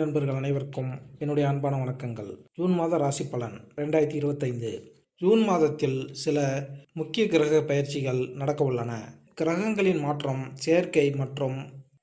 நண்பர்கள் அனைவருக்கும் என்னுடைய அன்பான வணக்கங்கள். ஜூன் மாத ராசி பலன் ரெண்டாயிரத்தி இருபத்தைந்து. ஜூன் மாதத்தில் சில முக்கிய கிரக பயிற்சிகள் நடக்க உள்ளன. கிரகங்களின் மாற்றம் செயற்கை மற்றும்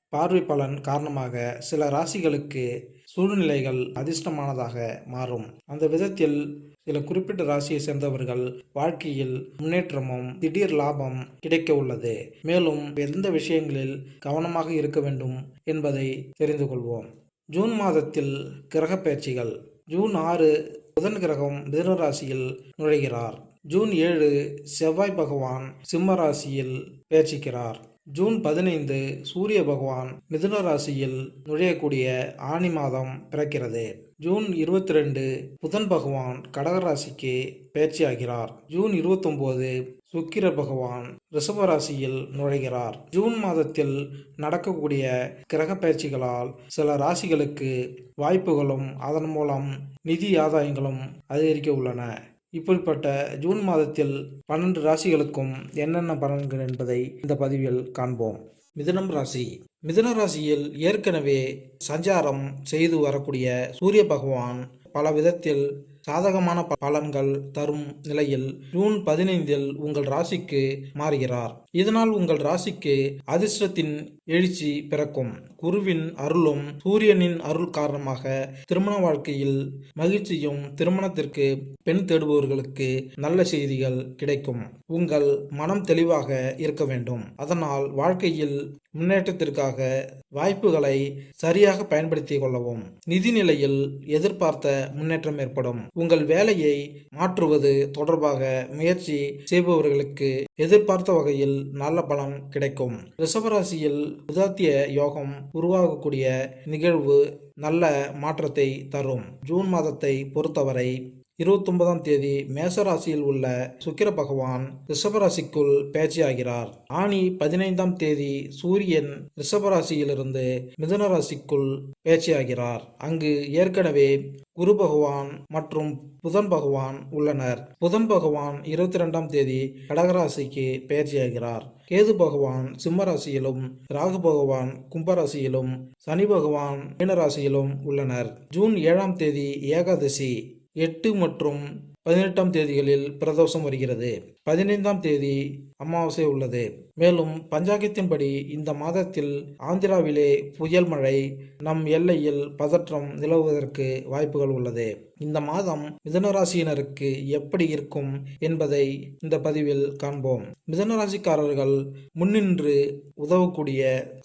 பார்வை பலன் காரணமாக சில ராசிகளுக்கு சூழ்நிலைகள் அதிர்ஷ்டமானதாக மாறும். அந்த விதத்தில் சில குறிப்பிட்ட ராசியை சேர்ந்தவர்கள் வாழ்க்கையில் முன்னேற்றமும் திடீர் லாபம் கிடைக்க உள்ளது. மேலும் எந்த விஷயங்களில் கவனமாக இருக்க வேண்டும் என்பதை தெரிந்து கொள்வோம். ஜூன் மாதத்தில் கிரக பயிற்சிகள். ஜூன் ஆறு புதன் கிரகம் மிதுன ராசியில் நுழைகிறார். ஜூன் ஏழு செவ்வாய் பகவான் சிம்ம ராசியில் பயிற்சிக்கிறார். ஜூன் பதினைந்து சூரிய பகவான் மிதுன ராசியில் நுழையக்கூடிய ஆனி மாதம் பிறக்கிறது. ஜூன் இருபத்தி ரெண்டு புதன் பகவான் கடக ராசிக்கு பயிற்சியாகிறார். ஜூன் இருபத்தொம்போது சுக்கிர பகவான் ரிஷபராசியில் நுழைகிறார். ஜூன் மாதத்தில் நடக்கக்கூடிய கிரக பயிற்சிகளால் சில ராசிகளுக்கு வாய்ப்புகளும் அதன் மூலம் நிதி ஆதாயங்களும் அதிகரிக்க உள்ளன. இப்படிப்பட்ட ஜூன் மாதத்தில் பன்னெண்டு ராசிகளுக்கும் என்னென்ன பலன்கள் என்பதை இந்த பதிவில் காண்போம். மிதனம் ராசி. மிதன ராசியில் ஏற்கனவே சஞ்சாரம் செய்து வரக்கூடிய சூரிய பகவான் பல விதத்தில் சாதகமான பலன்கள் தரும் நிலையில் ஜூன் பதினைந்தில் உங்கள் ராசிக்கு மாறுகிறார். இதனால் உங்கள் ராசிக்கு அதிர்ஷ்டத்தின் எழுச்சி பிறக்கும். குருவின் அருளும் சூரியனின் அருள் காரணமாக திருமண வாழ்க்கையில் மகிழ்ச்சியும் திருமணத்திற்கு பெண் தேடுபவர்களுக்கு நல்ல செய்திகள் கிடைக்கும். உங்கள் மனம் தெளிவாக இருக்க வேண்டும். அதனால் வாழ்க்கையில் முன்னேற்றத்திற்காக வாய்ப்புகளை சரியாக பயன்படுத்திக் கொள்ளவும். நிதி நிலையில் எதிர்பார்த்த முன்னேற்றம் ஏற்படும். உங்கள் வேலையை மாற்றுவது தொடர்பாக முயற்சி செய்பவர்களுக்கு எதிர்பார்த்த வகையில் நல்ல பலம் கிடைக்கும். ரிஷபராசியில் உதாத்திய யோகம் உருவாகக்கூடிய நிகழ்வு நல்ல மாற்றத்தை தரும். ஜூன் மாதத்தை பொறுத்தவரை இருபத்தொன்பதாம் தேதி மேசராசியில் உள்ள சுக்கிர பகவான் ரிஷபராசிக்குள் பேச்சியாகிறார். ஆணி பதினைந்தாம் தேதி சூரியன் ரிஷபராசியிலிருந்து மிதுன ராசிக்குள் பேச்சியாகிறார். அங்கு ஏற்கனவே குரு பகவான் மற்றும் புதன் பகவான் உள்ளனர். புதன் பகவான் இருபத்தி ரெண்டாம் தேதி கடகராசிக்கு பெயர்ச்சியாகிறார் கேது பகவான் சிம்மராசியிலும் ராகு பகவான் கும்பராசியிலும் சனி பகவான் மீனராசியிலும் உள்ளனர். ஜூன் ஏழாம் தேதி ஏகாதசி. எட்டு மற்றும் பதினெட்டாம் தேதிகளில் பிரதோஷம் வருகிறது. பதினைந்தாம் தேதி அமாவாசை உள்ளது. மேலும் பஞ்சாங்கத்தின்படி இந்த மாதத்தில் ஆந்திராவிலே புயல் மழை நம் எல்லையில் பதற்றம் நிலவுவதற்கு வாய்ப்புகள் உள்ளது. இந்த மாதம் மிதனராசியினருக்கு எப்படி இருக்கும் என்பதை இந்த பதிவில் காண்போம். மிதனராசிக்காரர்கள் முன்னின்று உதவக்கூடிய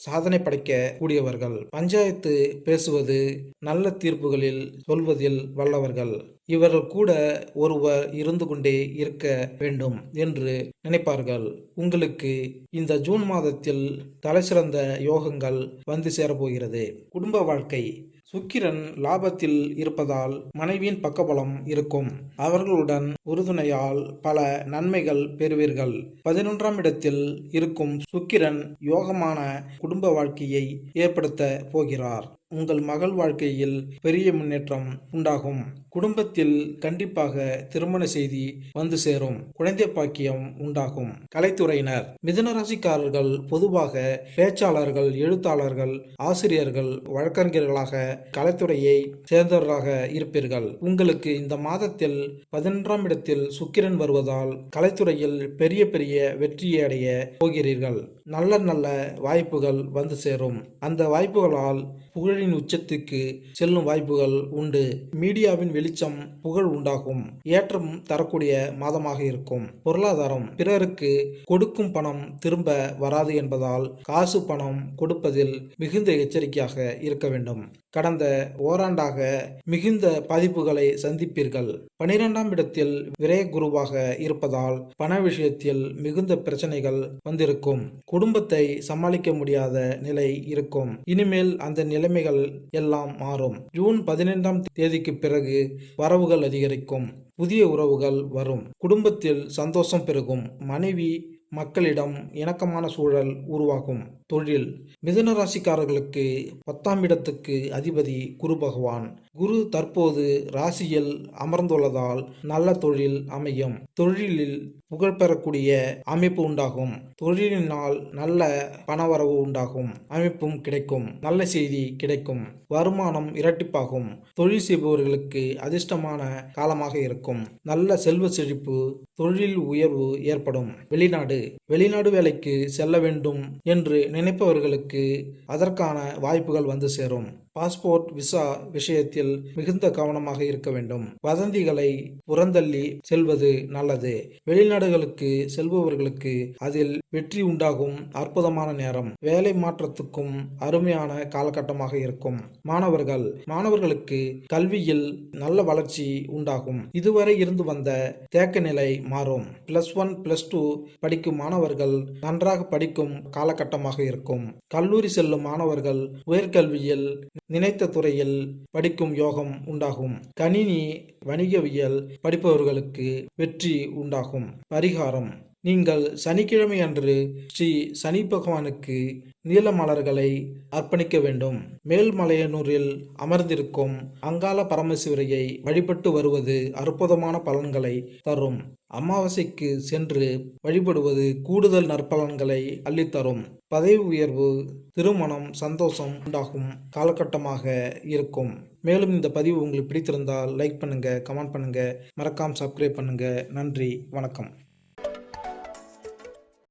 சாதனை படைக்க கூடியவர்கள் பஞ்சாயத்து பேசுவது நல்ல தீர்ப்புகளில் சொல்வதில் வல்லவர்கள். இவர்கள் கூட ஒருவர் இருந்து கொண்டே இருக்க வேண்டும். என்று நினைப்பார்கள். உங்களுக்கு இந்த ஜூன் மாதத்தில் தலைசிறந்த யோகங்கள் வந்து சேரப்போகிறது. குடும்ப வாழ்க்கை. சுக்கிரன் லாபத்தில் இருப்பதால் மனைவியின் பக்கபலம் இருக்கும். அவர்களுடன் உறுதுணையால் பல நன்மைகள் பெறுவீர்கள். பதினொன்றாம் இடத்தில் இருக்கும் சுக்கிரன் யோகமான குடும்ப வாழ்க்கையை ஏற்படுத்த போகிறார். உங்கள் மகள் வாழ்க்கையில் பெரிய முன்னேற்றம் உண்டாகும். குடும்பத்தில் கண்டிப்பாக திருமண செய்தி வந்து சேரும். குழந்தை பாக்கியம் உண்டாகும். கலைத்துறையினர் மிதுனராசிக்காரர்கள் பொதுவாக பேச்சாளர்கள் எழுத்தாளர்கள் ஆசிரியர்கள் வழக்கறிஞர்களாக கலைத்துறையை சேர்ந்தவர்களாக இருப்பீர்கள். உங்களுக்கு இந்த மாதத்தில் பதினொன்றாம் இடத்தில் சுக்கிரன் வருவதால் கலைத்துறையில் பெரிய பெரிய வெற்றியை அடைய போகிறீர்கள். நல்ல நல்ல வாய்ப்புகள் வந்து சேரும். அந்த வாய்ப்புகளால் புகழ் புகழின் உச்சத்துக்கு செல்லும் வாய்ப்புகள் உண்டு. மீடியாவின் வெளிச்சம் புகழ் உண்டாகும். ஏற்றம் தரக்கூடிய மாதமாக இருக்கும். பொருளாதாரம் பிறருக்கு கொடுக்கும் பணம் திரும்ப வராது என்பதால் காசு பணம் கொடுப்பதில் மிகுந்த எச்சரிக்கையாக இருக்க வேண்டும். கடந்த ஓராண்டாக மிகுந்த பாதிப்புகளை சந்திப்பீர்கள். பனிரெண்டாம் இடத்தில் விரய குருவாக இருப்பதால் பண விஷயத்தில் மிகுந்த பிரச்சனைகள் வந்திருக்கும். குடும்பத்தை சமாளிக்க முடியாத நிலை இருக்கும். இனிமேல் அந்த நிலைமைகள் எல்லாம் மாறும். ஜூன் பதினைந்தாம் தேதிக்கு பிறகு வரவுகள் அதிகரிக்கும். புதிய உறவுகள் வரும். குடும்பத்தில் சந்தோஷம் பெருகும். மனைவி மக்களிடம் இணக்கமான சூழல் உருவாகும். தொழில். மிதுன ராசிக்காரர்களுக்கு பத்தாம் இடத்துக்கு அதிபதி குரு பகவான். குரு தற்போது ராசியில் அமர்ந்துள்ளதால் நல்ல தொழில் அமையும். தொழிலில் புகழ் பெறக்கூடிய அமைப்பு உண்டாகும். தொழிலினால் நல்ல பணவரவு உண்டாகும். அமைப்பும் கிடைக்கும். நல்ல செய்தி கிடைக்கும். வருமானம் இரட்டிப்பாகும். தொழில் செய்பவர்களுக்கு அதிர்ஷ்டமான காலமாக இருக்கும். நல்ல செல்வ செழிப்பு தொழில் உயர்வு ஏற்படும். வெளிநாடு. வெளிநாடு வேலைக்கு செல்ல வேண்டும் என்று நினைப்பவர்களுக்கு அதற்கான வாய்ப்புகள் வந்து சேரும். பாஸ்போர்ட் விசா விஷயத்தில் மிகுந்த கவனமாக இருக்க வேண்டும். வதந்திகளை புறந்தள்ளி செல்வது நல்லது. வெளிநாடுகளுக்கு செல்பவர்களுக்கு அதில் வெற்றி உண்டாகும் அற்புதமான நேரம். வேலை மாற்றத்துக்கும் அருமையான காலகட்டமாக இருக்கும். மாணவர்கள் மாணவர்களுக்கு கல்வியில் நல்ல வளர்ச்சி உண்டாகும். இதுவரை இருந்து வந்த தேக்க நிலை மாறும். பிளஸ் ஒன் பிளஸ் டூ படிக்கும் மாணவர்கள் நன்றாக படிக்கும் காலகட்டமாக இருக்கும். கல்லூரி செல்லும் மாணவர்கள் உயர்கல்வியில் நினைத்த துறையில் படிக்கும் யோகம் உண்டாகும். கணினி வணிகவியல் படிப்பவர்களுக்கு வெற்றி உண்டாகும். பரிகாரம். நீங்கள் சனிக்கிழமை அன்று ஸ்ரீ சனி பகவானுக்கு நீல மலர்களை அர்ப்பணிக்க வேண்டும். மேல்மலையனூரில் அமர்ந்திருக்கும் அங்காள பரமசிவரையை வழிபட்டு வருவது அற்புதமான பலன்களை தரும். அமாவாசைக்கு சென்று வழிபடுவது கூடுதல் நற்பலன்களை அள்ளித்தரும். பதவி உயர்வு திருமணம் சந்தோஷம் உண்டாகும் காலகட்டமாக இருக்கும். மேலும் இந்த பதிவு உங்களுக்கு பிடித்திருந்தால் லைக் பண்ணுங்க கமெண்ட் பண்ணுங்க. மறக்காம சப்ஸ்கிரைப் பண்ணுங்க. நன்றி வணக்கம்.